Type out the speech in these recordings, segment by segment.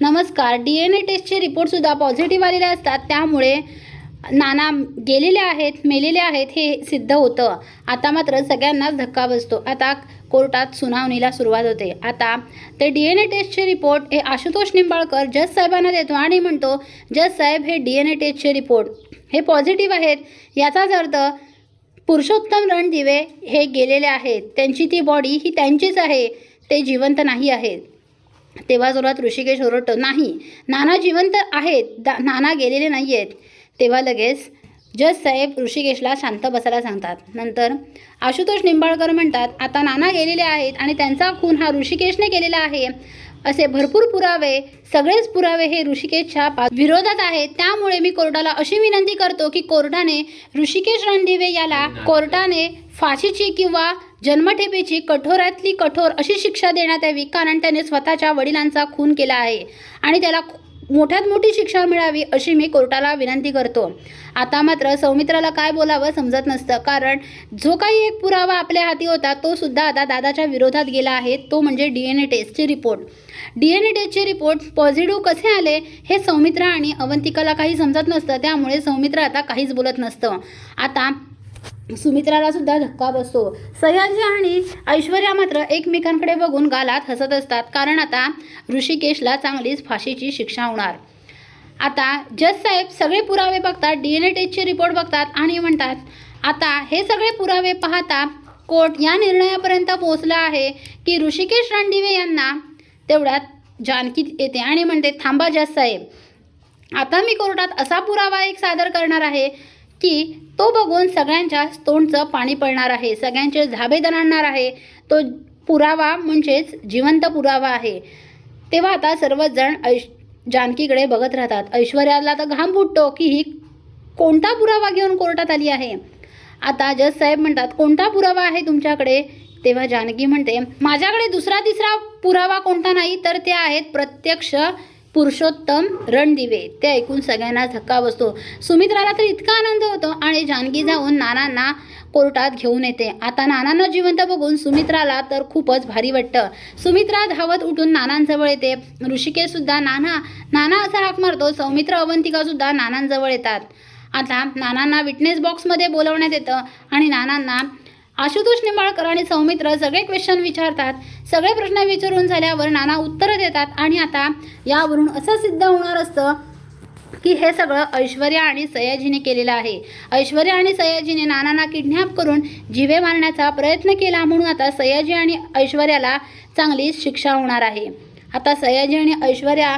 नमस्कार. D N A टेस्टचे रिपोर्टसुद्धा पॉझिटिव्ह आलेले असतात. त्यामुळे नाना गेलेले आहेत मेलेले आहेत हे सिद्ध होतं. आता मात्र सगळ्यांनाच धक्का बसतो. आता कोर्टात सुनावणीला सुरुवात होते. आता ते डी एन ए टेस्टचे रिपोर्ट हे आशुतोष निंबाळकर जज साहेबांना देतो आणि म्हणतो जज साहेब हे डी एन ए टेस्टचे रिपोर्ट हे पॉझिटिव्ह आहेत. याचाच अर्थ पुरुषोत्तम रणदिवे हे गेलेले आहेत. त्यांची ती बॉडी ही त्यांचीच आहे. ते जिवंत नाही आहेत. तेव्हा जोरात ऋषिकेश ओरडतो नाही नाना जिवंत आहेत दा नाना गेलेले नाही आहेत तेव्हा लगेच जज साहेब ऋषिकेशला शांत बसायला सांगतात. नंतर आशुतोष निंबाळकर म्हणतात आता नाना गेलेले आहेत आणि त्यांचा खून हा ऋषिकेशने केलेला आहे. असे भरपूर पुरावे सगळेच पुरावे हे ऋषिकेशच्या विरोधात आहेत. त्यामुळे मी कोर्टाला अशी विनंती करतो की कोर्टाने ऋषिकेश रणदिवे याला कोर्टाने फाशीची किंवा जन्मठेपेची कठोरातली कठोर अशी शिक्षा देण्यात यावी कारण त्याने स्वतःच्या वडिलांचा खून केला आहे. आणि त्याला खू- मोठ्यात मोठी शिक्षा मिळावी अशी मी कोर्टाला विनंती करतो. आता मात्र सौमित्राला काय बोलावं समजत नसतं. कारण जो काही एक पुरावा आपल्या हाती होता तो सुद्धा आता दादाच्या विरोधात गेला आहे. तो म्हणजे डी एन ए टेस्टची रिपोर्ट. डी एन ए टेस्टचे रिपोर्ट पॉझिटिव्ह कसे आले हे सौमित्रा आणि अवंतिकाला काही समजत नसतं. त्यामुळे सौमित्रा आता काहीच बोलत नसतं. आता सुमित्राला सुद्धा धक्का बसतो. सयाजी आणि ऐश्वर्या मात्र एकमेकांकडे बघून गालात हसत असतात. कारण आता ऋषिकेशला चांगलीच फाशीची शिक्षा होणार. आता जज साहेब सगळे पुरावे बघतात डी एन ए टेस्टचे रिपोर्ट बघतात आणि म्हणतात आता हे सगळे पुरावे पाहता कोर्ट या निर्णयापर्यंत पोहोचला आहे की ऋषिकेश रणदिवे यांना तेवढ्यात जानकी येते आणि म्हणते थांबा जज साहेब आता मी कोर्टात असा पुरावा एक सादर करणार आहे की तो बघून सगळ्यांच्या तोंडचं पाणी पडणार आहे. सगळ्यांचे झाबे दणाणणार आहे. तो पुरावा म्हणजेच जिवंत पुरावा आहे. तेव्हा आता सर्वजण ऐश जानकीकडे बघत राहतात. ऐश्वर्याला तर घाम फुटतो की ही कोणता पुरावा घेऊन कोर्टात आली आहे? आता जज साहेब म्हणतात कोणता पुरावा आहे तुमच्याकडे? तेव्हा जानकी म्हणते माझ्याकडे दुसरा तिसरा पुरावा कोणता नाही तर ते आहेत प्रत्यक्ष पुरुषोत्तम रणदिवे. ते ऐकून सगळ्यांना धक्का बसतो. सुमित्राला तर इतका आनंद होतो आणि जानकी जाऊन नानांना कोर्टात घेऊन येते. आता नानांना जिवंत बघून सुमित्राला तर खूपच भारी वाटतं. सुमित्रा धावत उठून नानांजवळ येते. ऋषिकेशसुद्धा नाना नाना असा हाक मारतो. सौमित्र अवंतिकासुद्धा नानांजवळ येतात. आता नानांना विटनेस बॉक्समध्ये बोलवण्यात येतं आणि नानांना आशुतोष निंबाळकर आणि सौमित्र सगळे क्वेश्चन विचारतात. सगळे प्रश्न विचारून झाल्यावर नाना उत्तरं देतात आणि आता यावरून असं सिद्ध होणार असतं की हे सगळं ऐश्वर्या आणि सयाजीने केलेलं आहे. ऐश्वर्या आणि सयाजीने नानांना किडनॅप करून जिवे मारण्याचा प्रयत्न केला म्हणून आता सयाजी आणि ऐश्वर्याला चांगलीच शिक्षा होणार आहे. आता सयाजी आणि ऐश्वर्या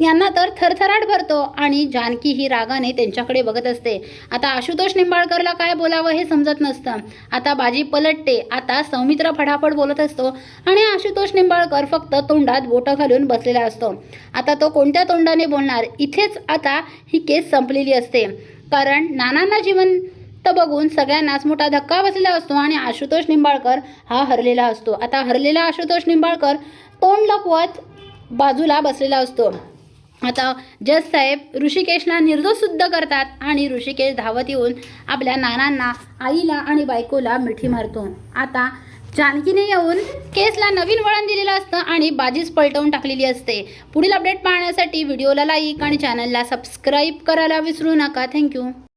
यांना तर थरथराट भरतो आणि जानकी ही रागाने त्यांच्याकडे बघत असते. आता आशुतोष निंबाळकरला काय बोलावं हे समजत नसतं. आता बाजी पलटते आता सौमित्र फटाफट बोलत असतो आणि आशुतोष निंबाळकर फक्त तोंडात बोटं घालून बसलेला असतो. आता तो कोणत्या तोंडाने बोलणार? इथेच आता ही केस संपलेली असते. कारण नानांना जीवन तर बघून सगळ्यांनाच मोठा धक्का बसलेला असतो आणि आशुतोष निंबाळकर हा हरलेला असतो. आता हरलेला आशुतोष निंबाळकर तोंड लपवत बाजूला बसलेला असतो. आता जज साहेब ऋषिकेशला निर्दोष सिद्ध करतात आणि ऋषिकेश धावत येऊन आपल्या नानांना आईला आणि बायकोला मिठी मारतो. आता जानकीने येऊन केसला नवीन वळण दिलेलं असतं आणि बाजीच पलटवून टाकलेली असते. पुढील अपडेट पाहण्यासाठी व्हिडिओला लाईक आणि चॅनलला सबस्क्राईब करायला विसरू नका. थँक्यू